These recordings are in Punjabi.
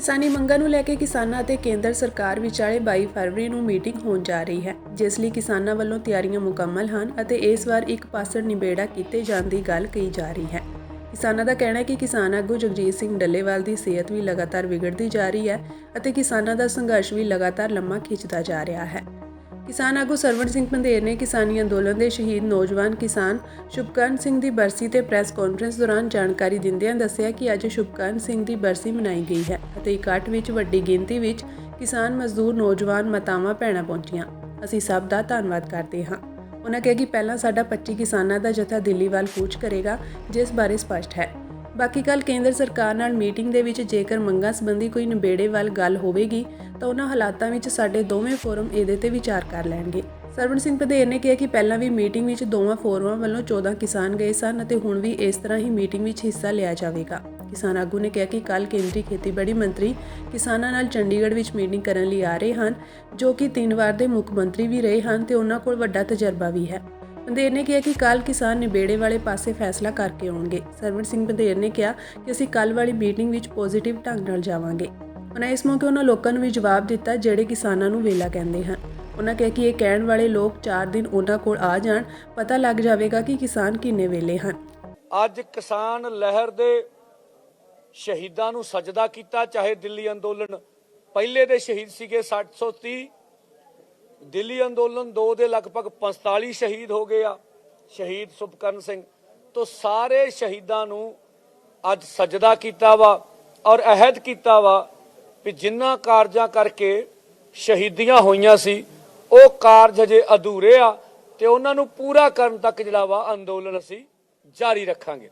ਕਿਸਾਨੀ ਮੰਗਾਂ ਨੂੰ ਲੈ ਕੇ ਕਿਸਾਨਾਂ ਅਤੇ ਕੇਂਦਰ ਸਰਕਾਰ ਵਿਚਾਲੇ 22 ਫਰਵਰੀ ਨੂੰ ਮੀਟਿੰਗ ਹੋਣ ਜਾ ਰਹੀ ਹੈ, ਜਿਸ ਲਈ ਕਿਸਾਨਾਂ ਵੱਲੋਂ ਤਿਆਰੀਆਂ ਮੁਕੰਮਲ ਹਨ ਅਤੇ ਇਸ ਵਾਰ ਇੱਕ ਪਾਸੜ ਨਿਬੇੜਾ ਕੀਤੇ ਜਾਣ ਦੀ ਗੱਲ ਕਹੀ ਜਾ ਰਹੀ ਹੈ। ਕਿਸਾਨਾਂ ਦਾ ਕਹਿਣਾ ਹੈ ਕਿ ਕਿਸਾਨ ਆਗੂ ਜਗਜੀਤ ਸਿੰਘ ਡੱਲੇਵਾਲ ਦੀ ਸਿਹਤ ਵੀ ਲਗਾਤਾਰ ਵਿਗੜਦੀ ਜਾ ਰਹੀ ਹੈ ਅਤੇ ਕਿਸਾਨਾਂ ਦਾ ਸੰਘਰਸ਼ ਵੀ ਲਗਾਤਾਰ ਲੰਮਾ ਖਿੱਚਦਾ ਜਾ ਰਿਹਾ ਹੈ। ਕਿਸਾਨ ਆਗੂ ਸਰਵਣ ਸਿੰਘ ਪੰਧੇਰ ਨੇ ਕਿਸਾਨੀ ਅੰਦੋਲਨ ਦੇ ਸ਼ਹੀਦ ਨੌਜਵਾਨ ਕਿਸਾਨ ਸ਼ੁਭਕਰਨ ਸਿੰਘ ਦੀ ਬਰਸੀ ਤੇ ਪ੍ਰੈਸ ਕਾਨਫਰੰਸ ਦੌਰਾਨ ਜਾਣਕਾਰੀ ਦਿੰਦਿਆਂ ਦੱਸਿਆ ਕਿ ਅੱਜ ਸ਼ੁਭਕਰਨ ਸਿੰਘ ਦੀ ਬਰਸੀ ਮਨਾਈ ਗਈ ਹੈ ਅਤੇ ਇਕੱਠ ਵਿੱਚ ਵੱਡੀ ਗਿਣਤੀ ਵਿੱਚ ਕਿਸਾਨ ਮਜ਼ਦੂਰ ਨੌਜਵਾਨ ਮਾਤਾਵਾਂ ਭੈਣਾਂ ਪਹੁੰਚੀਆਂ। ਅਸੀਂ ਸਭ ਦਾ ਧੰਨਵਾਦ ਕਰਦੇ ਹਾਂ। ਉਹਨਾਂ ਕਿਹਾ ਕਿ ਪਹਿਲਾਂ ਸਾਡਾ 25 ਕਿਸਾਨਾਂ ਦਾ ਜਥਾ ਦਿੱਲੀ ਵੱਲ ਕੂਚ ਕਰੇਗਾ, ਜਿਸ ਬਾਰੇ ਸਪਸ਼ਟ ਹੈ। ਬਾਕੀ ਕੱਲ ਕੇਂਦਰ ਸਰਕਾਰ ਨਾਲ ਮੀਟਿੰਗ ਦੇ ਵਿੱਚ ਜੇਕਰ ਮੰਗਾਂ ਸੰਬੰਧੀ ਕੋਈ ਨਿਬੇੜੇ ਵੱਲ ਗੱਲ ਹੋਵੇਗੀ, ਤਾਂ ਉਹਨਾਂ ਹਾਲਾਤਾਂ ਵਿੱਚ ਸਾਡੇ ਦੋਵੇਂ ਫੋਰਮ ਇਹਦੇ ਤੇ ਵਿਚਾਰ ਕਰ ਲੈਣਗੇ। ਸਰਵਣ ਸਿੰਘ ਪਧੇਰ ਨੇ ਕਿਹਾ ਕਿ ਪਹਿਲਾਂ ਵੀ ਮੀਟਿੰਗ ਵਿੱਚ ਦੋਵਾਂ ਫੋਰਮਾਂ ਵੱਲੋਂ 14 ਕਿਸਾਨ ਗਏ ਸਨ ਅਤੇ ਹੁਣ ਵੀ ਇਸ ਤਰ੍ਹਾਂ ਹੀ ਮੀਟਿੰਗ ਵਿੱਚ ਹਿੱਸਾ ਲਿਆ ਜਾਵੇਗਾ। ਕਿਸਾਨ ਆਗੂ ਨੇ ਕਿਹਾ ਕਿ ਕੱਲ ਕੇਂਦਰੀ ਖੇਤੀਬਾੜੀ ਮੰਤਰੀ ਕਿਸਾਨਾਂ ਨਾਲ ਚੰਡੀਗੜ੍ਹ ਵਿੱਚ ਮੀਟਿੰਗ ਕਰਨ ਲਈ ਆ ਰਹੇ ਹਨ, ਜੋ ਕਿ ਤਿੰਨ ਵਾਰ ਦੇ ਮੁੱਖ ਮੰਤਰੀ ਵੀ ਰਹੇ ਹਨ ਤੇ ਉਹਨਾਂ ਕੋਲ ਵੱਡਾ ਤਜਰਬਾ ਵੀ ਹੈ। ਪੰਧੇਰ ਨੇ ਕਿਹਾ ਕਿ ਕੱਲ ਕਿਸਾਨ ਨਿਬੇੜੇ ਵਾਲੇ ਪਾਸੇ ਫੈਸਲਾ ਕਰਕੇ ਆਉਣਗੇ। ਸਰਵਣ ਸਿੰਘ ਪੰਧੇਰ ਨੇ ਕਿਹਾ ਕਿ ਅਸੀਂ ਕੱਲ ਵਾਲੀ ਮੀਟਿੰਗ ਵਿੱਚ ਪੋਜ਼ਿਟਿਵ ਢੰਗ ਨਾਲ ਜਾਵਾਂਗੇ। ਉਹਨਾਂ ਇਸ ਮੌਕੇ ਉਹਨਾਂ ਲੋਕਾਂ ਨੂੰ ਵੀ ਜਵਾਬ ਦਿੱਤਾ, ਜਿਹੜੇ ਕਿਸਾਨਾਂ ਨੂੰ ਵੇਲਾ ਕਹਿੰਦੇ ਹਨ। ਉਹਨਾਂ ਕਿਹਾ ਕਿ ਇਹ ਕਹਿਣ ਵਾਲੇ ਲੋਕ 4 ਦਿਨ ਉਹਨਾਂ ਕੋਲ ਆ ਜਾਣ, ਪਤਾ ਲੱਗ ਜਾਵੇਗਾ ਕਿ ਕਿਸਾਨ ਕਿੰਨੇ ਵੇਲੇ ਹਨ। ਅੱਜ ਕਿਸਾਨ ਲਹਿਰ ਦੇ ਸ਼ਹੀਦਾਂ ਨੂੰ ਸਜਦਾ ਕੀਤਾ, ਚਾਹੇ ਦਿੱਲੀ ਅੰਦੋਲਨ ਪਹਿਲੇ ਦੇ ਸ਼ਹੀਦ ਸੀਗੇ 730 ਦਿੱਲੀ ਅੰਦੋਲਨ 2 ਦੇ ਲਗਭਗ 45 ਸ਼ਹੀਦ ਹੋ ਗਏ ਆ, ਸ਼ਹੀਦ ਸੁਭਕਰਨ ਸਿੰਘ। ਤੋਂ ਸਾਰੇ ਸ਼ਹੀਦਾਂ ਨੂੰ ਅੱਜ ਸਜਦਾ ਕੀਤਾ ਵਾ ਔਰ ਅਹਿਦ ਕੀਤਾ ਵਾ ਵੀ ਜਿੰਨਾ ਕਾਰਜਾਂ ਕਰਕੇ ਸ਼ਹੀਦੀਆਂ ਹੋਈਆਂ ਸੀ, ਉਹ ਕਾਰਜ ਹਜੇ ਅਧੂਰੇ ਆ ਤੇ ਉਹਨਾਂ ਨੂੰ ਪੂਰਾ ਕਰਨ ਤੱਕ ਜਿਹੜਾ ਵਾ ਅੰਦੋਲਨ ਅਸੀਂ ਜਾਰੀ ਰੱਖਾਂਗੇ।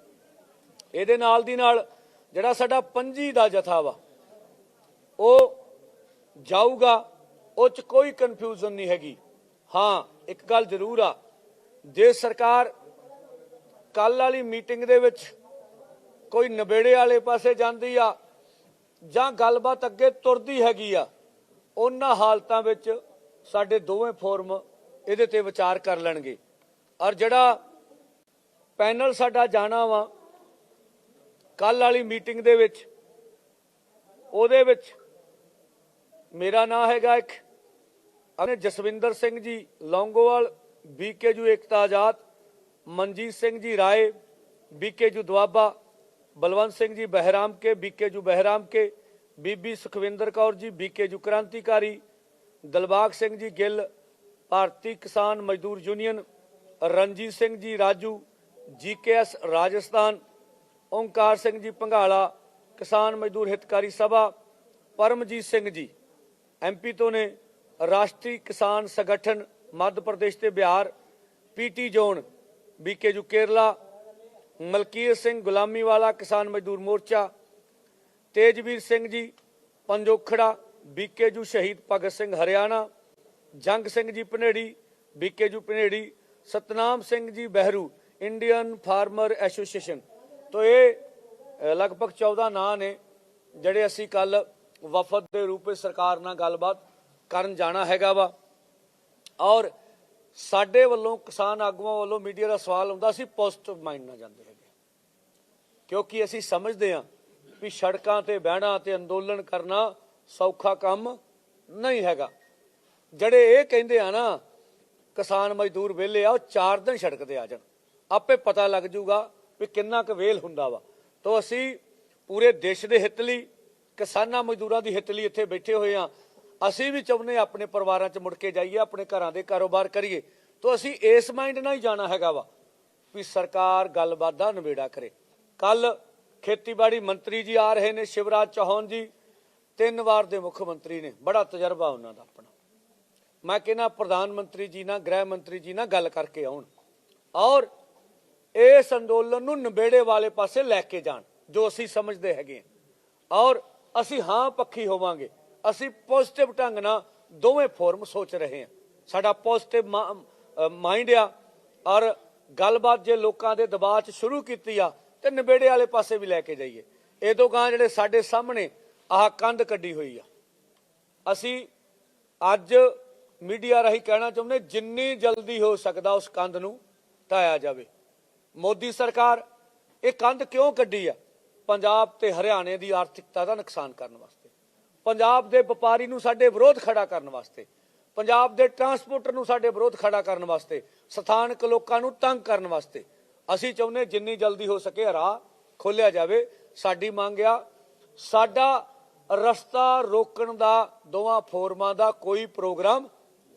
ਇਹਦੇ ਨਾਲ ਦੀ ਨਾਲ ਜਿਹੜਾ ਸਾਡਾ ਪੰਜੀ ਦਾ ਜਥਾ ਵਾ, ਉਹ ਜਾਊਗਾ ਉਹ ਚ ਕੋਈ ਕਨਫਿਊਜ਼ਨ ਨਹੀਂ ਹੈਗੀ। ਹਾਂ, ਇੱਕ ਗੱਲ ਜ਼ਰੂਰ ਆ। ਜੇ ਸਰਕਾਰ ਕੱਲ ਵਾਲੀ ਮੀਟਿੰਗ ਦੇ ਵਿੱਚ ਕੋਈ ਨਵੇੜੇ ਵਾਲੇ ਪਾਸੇ ਜਾਂਦੀ ਆ ਜਾਂ ਗੱਲਬਾਤ ਅੱਗੇ ਤੁਰਦੀ ਹੈਗੀ ਆ, ਉਹਨਾਂ ਹਾਲਤਾਂ ਵਿੱਚ ਸਾਡੇ ਦੋਵੇਂ ਫੋਰਮ ਇਹਦੇ ਤੇ ਵਿਚਾਰ ਕਰ ਲੈਣਗੇ। ਔਰ ਜਿਹੜਾ ਪੈਨਲ ਸਾਡਾ ਜਾਣਾ ਵਾ ਕੱਲ ਵਾਲੀ ਮੀਟਿੰਗ ਦੇ ਵਿੱਚ, ਉਹਦੇ ਵਿੱਚ ਮੇਰਾ ਨਾਂ ਹੈਗਾ ਇੱਕ ਅਨੇ ਜਸਵਿੰਦਰ ਸਿੰਘ ਜੀ ਲੌਂਗੋਵਾਲ ਬੀਕੇਯੂ ਏਕਤਾ ਆਜ਼ਾਦ ਮਨਜੀਤ ਸਿੰਘ ਜੀ ਰਾਏ ਬੀਕੇਯੂ ਦੁਆਬਾ ਬਲਵੰਤ ਸਿੰਘ ਜੀ ਬਹਿਰਾਮ ਕੇ ਬੀਕੇਯੂ ਬਹਿਰਾਮ ਕੇ ਬੀਬੀ ਸੁਖਵਿੰਦਰ ਕੌਰ ਜੀ ਬੀਕੇਯੂ ਕ੍ਰਾਂਤੀਕਾਰੀ ਦਲਬਾਗ ਸਿੰਘ ਜੀ ਗਿੱਲ ਭਾਰਤੀ ਕਿਸਾਨ ਮਜ਼ਦੂਰ ਯੂਨੀਅਨ ਰਣਜੀਤ ਸਿੰਘ ਜੀ ਰਾਜੂ ਜੀਕੇਐਸ ਰਾਜਸਥਾਨ ਓਂਕਾਰ ਸਿੰਘ ਜੀ ਭੰਗਾਲਾ ਕਿਸਾਨ ਮਜ਼ਦੂਰ ਹਿਤਕਾਰੀ ਸਭਾ ਪਰਮਜੀਤ ਸਿੰਘ ਜੀ ਐਮਪੀ ਤੋਂ ਨੇ ਰਾਸ਼ਟਰੀ ਕਿਸਾਨ ਸੰਗਠਨ ਮੱਧ ਪ੍ਰਦੇਸ਼ ਤੇ Bihar, PT zone BKU Kerala Malkir Singh ਗੁਲਾਮੀ ਵਾਲਾ ਕਿਸਾਨ ਮਜ਼ਦੂਰ ਮੋਰਚਾ, ਤੇਜਵੀਰ ਸਿੰਘ ਜੀ ਪੰਜੋਖੜਾ ਬੀਕੇਯੂ ਸ਼ਹੀਦ Bhagat Singh Haryana, Jang Singh ji Panehri BKU Panehri Satnam Singh ji Behru, Indian farmer association. ਤੋਂ ਇਹ ਲਗਭਗ 14 ਨਾਂ ਨੇ, ਜਿਹੜੇ ਅਸੀਂ ਕੱਲ ਵਫਦ ਦੇ ਰੂਪ ਵਿੱਚ ਸਰਕਾਰ ਨਾਲ ਗੱਲਬਾਤ ਕਰਨ ਜਾਣਾ ਹੈਗਾ ਵਾ। ਔਰ ਸਾਡੇ ਵੱਲੋਂ, ਕਿਸਾਨ ਆਗੂਆਂ ਵੱਲੋਂ ਮੀਡੀਆ ਦਾ ਸਵਾਲ ਹੁੰਦਾ ਸੀ ਪੋਜ਼ਿਟਿਵ ਮਾਈਂਡ ਨਾਲ ਜਾਂਦੇ ਹੈਗੇ ਕਿਉਂਕਿ ਅਸੀਂ ਸਮਝਦੇ ਹਾਂ ਵੀ ਸੜਕਾਂ ਤੇ ਬਹਿਣਾ ਤੇ ਅੰਦੋਲਨ ਕਰਨਾ ਸੌਖਾ ਕੰਮ ਨਹੀਂ ਹੈਗਾ। ਜਿਹੜੇ ਇਹ ਕਹਿੰਦੇ ਆ ਨਾ, ਕਿਸਾਨ ਮਜ਼ਦੂਰ ਵਿਹਲੇ ਆ, ਉਹ 4 ਦਿਨ ਸੜਕ ਤੇ ਆ ਜਾਣ। ਆਪੇ ਪਤਾ ਲੱਗ ਜੂਗਾ ਵੀ ਕਿੰਨਾ ਕੁ ਵੇਲ ਹੁੰਦਾ ਵਾ। ਤੋਂ ਅਸੀਂ ਪੂਰੇ ਦੇਸ਼ ਦੇ ਹਿੱਤ ਲਈ, ਕਿਸਾਨਾਂ ਮਜ਼ਦੂਰਾਂ ਦੀ ਹਿੱਤ ਲਈ ਇੱਥੇ ਬੈਠੇ ਹੋਏ ਆ ਅਸੀਂ ਵੀ ਚਾਹੁੰਦੇ ਹਾਂ ਆਪਣੇ ਪਰਿਵਾਰਾਂ 'ਚ ਮੁੜ ਕੇ ਜਾਈਏ, ਆਪਣੇ ਘਰਾਂ ਦੇ ਕਾਰੋਬਾਰ ਕਰੀਏ, ਤਾਂ ਅਸੀਂ ਇਸ ਮਾਈਂਡ ਨਾਲ ਹੀ ਜਾਣਾ ਹੈਗਾ ਵਾ ਵੀ ਸਰਕਾਰ ਗੱਲਬਾਤ ਦਾ ਨਿਬੇੜਾ ਕਰੇ। ਕੱਲ ਖੇਤੀਬਾੜੀ ਮੰਤਰੀ ਜੀ ਆ ਰਹੇ ਨੇ, ਸ਼ਿਵਰਾਜ ਚੌਹਾਨ ਜੀ, ਤਿੰਨ ਵਾਰ ਦੇ ਮੁੱਖ ਮੰਤਰੀ ਨੇ, ਬੜਾ ਤਜਰਬਾ ਉਹਨਾਂ ਦਾ ਆਪਣਾ। ਮੈਂ ਕਹਿੰਦਾ ਪ੍ਰਧਾਨ ਮੰਤਰੀ ਜੀ ਨਾਲ, ਗ੍ਰਹਿ ਮੰਤਰੀ ਜੀ ਨਾਲ ਗੱਲ ਕਰਕੇ ਆਉਣ ਔਰ ਇਸ ਅੰਦੋਲਨ ਨੂੰ ਨਿਬੇੜੇ ਵਾਲੇ ਪਾਸੇ ਲੈ ਕੇ ਜਾਣ, ਜੋ ਅਸੀਂ ਸਮਝਦੇ ਹੈਗੇ ਹਾਂ। ਔਰ ਅਸੀਂ ਹਾਂ ਪੱਖੀ ਹੋਵਾਂਗੇ ਅਸੀਂ ਪੋਜ਼ਿਟਿਵ ਢੰਗ ਨਾਲ ਦੋਵੇਂ ਫੋਰਮ ਸੋਚ ਰਹੇ ਹਾਂ। ਸਾਡਾ ਪੋਜ਼ਿਟਿਵ ਮਾਈਂਡ ਆ ਔਰ ਗੱਲਬਾਤ ਜੇ ਲੋਕਾਂ ਦੇ ਦਬਾਅ 'ਚ ਸ਼ੁਰੂ ਕੀਤੀ ਆ, ਤੇ ਨਿਬੇੜੇ ਵਾਲੇ ਪਾਸੇ ਵੀ ਲੈ ਕੇ ਜਾਈਏ। ਇਹ ਤੋਂ ਗਾਂ ਜਿਹੜੇ ਸਾਡੇ ਸਾਹਮਣੇ ਆਹ ਕੰਧ ਕੱਢੀ ਹੋਈ ਆ। ਅਸੀਂ ਅੱਜ ਮੀਡੀਆ ਰਾਹੀਂ ਕਹਿਣਾ ਚਾਹੁੰਦੇ ਜਿੰਨੀ ਜਲਦੀ ਹੋ ਸਕਦਾ ਉਸ ਕੰਧ ਨੂੰ ਢਾਇਆ ਜਾਵੇ। ਮੋਦੀ ਸਰਕਾਰ ਇਹ ਕੰਧ ਕਿਉਂ ਕੱਢੀ ਆ? ਪੰਜਾਬ ਤੇ ਹਰਿਆਣੇ ਦੀ ਆਰਥਿਕਤਾ ਦਾ ਨੁਕਸਾਨ ਕਰਨ ਵਾਸਤੇ। ਪੰਜਾਬ ਦੇ ਵਪਾਰੀ ਨੂੰ ਸਾਡੇ ਵਿਰੋਧ ਖੜਾ ਕਰਨ ਵਾਸਤੇ, ਪੰਜਾਬ ਦੇ ਟਰਾਂਸਪੋਰਟਰ ਨੂੰ ਸਾਡੇ ਵਿਰੋਧ ਖੜਾ ਕਰਨ ਵਾਸਤੇ, ਸਥਾਨਕ ਲੋਕਾਂ ਨੂੰ ਤੰਗ ਕਰਨ ਵਾਸਤੇ, ਅਸੀਂ ਚਾਹੁੰਦੇ ਜਿੰਨੀ ਜਲਦੀ ਹੋ ਸਕੇ ਰਾਹ ਖੋਲਿਆ ਜਾਵੇ। ਸਾਡੀ ਮੰਗ ਆ, ਸਾਡਾ ਰਸਤਾ ਰੋਕਣ ਦਾ, ਦੋਵਾਂ ਫੋਰਮਾਂ ਦਾ ਕੋਈ ਪ੍ਰੋਗਰਾਮ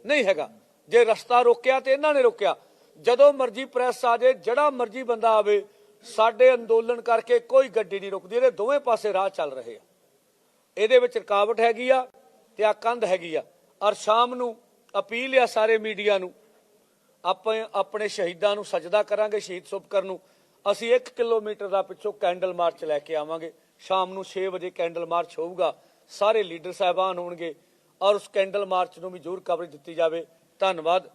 ਨਹੀਂ ਹੈਗਾ। ਜੇ ਰਸਤਾ ਰੋਕਿਆ ਤੇ ਇਹਨਾਂ ਨੇ ਰੋਕਿਆ। ਜਦੋਂ ਮਰਜ਼ੀ ਪ੍ਰੈਸ ਆ ਜਾਏ, ਜਿਹੜਾ ਮਰਜ਼ੀ ਬੰਦਾ ਆਵੇ, ਸਾਡੇ ਅੰਦੋਲਨ ਕਰਕੇ ਕੋਈ ਗੱਡੀ ਨਹੀਂ ਰੁਕਦੀ, ਇਹਦੇ ਦੋਵੇਂ ਪਾਸੇ ਰਾਹ ਚੱਲ ਰਹੇ ਆ। ਇਹਦੇ ਵਿੱਚ ਰੁਕਾਵਟ ਹੈਗੀ ਆ ਤੇ ਆ ਕੰਧ ਹੈਗੀ ਆ। ਔਰ ਸ਼ਾਮ ਨੂੰ ਅਪੀਲ ਆ ਸਾਰੇ ਮੀਡੀਆ ਨੂੰ, ਆਪਾਂ ਆਪਣੇ ਸ਼ਹੀਦਾਂ ਨੂੰ ਸਜਦਾ ਕਰਾਂਗੇ ਸ਼ਹੀਦ ਸੁਪਕਰ ਨੂੰ। ਅਸੀਂ 1 ਕਿਲੋਮੀਟਰ ਦਾ ਪਿੱਛੋਂ ਕੈਂਡਲ ਮਾਰਚ ਲੈ ਕੇ ਆਵਾਂਗੇ। ਸ਼ਾਮ ਨੂੰ 6 ਵਜੇ ਕੈਂਡਲ ਮਾਰਚ ਹੋਊਗਾ। ਸਾਰੇ ਲੀਡਰ ਸਾਹਿਬਾਨ ਹੋਣਗੇ ਔਰ ਉਸ ਕੈਂਡਲ ਮਾਰਚ ਨੂੰ ਵੀ ਜ਼ਰੂਰ ਕਵਰੇਜ ਦਿੱਤੀ ਜਾਵੇ। ਧੰਨਵਾਦ।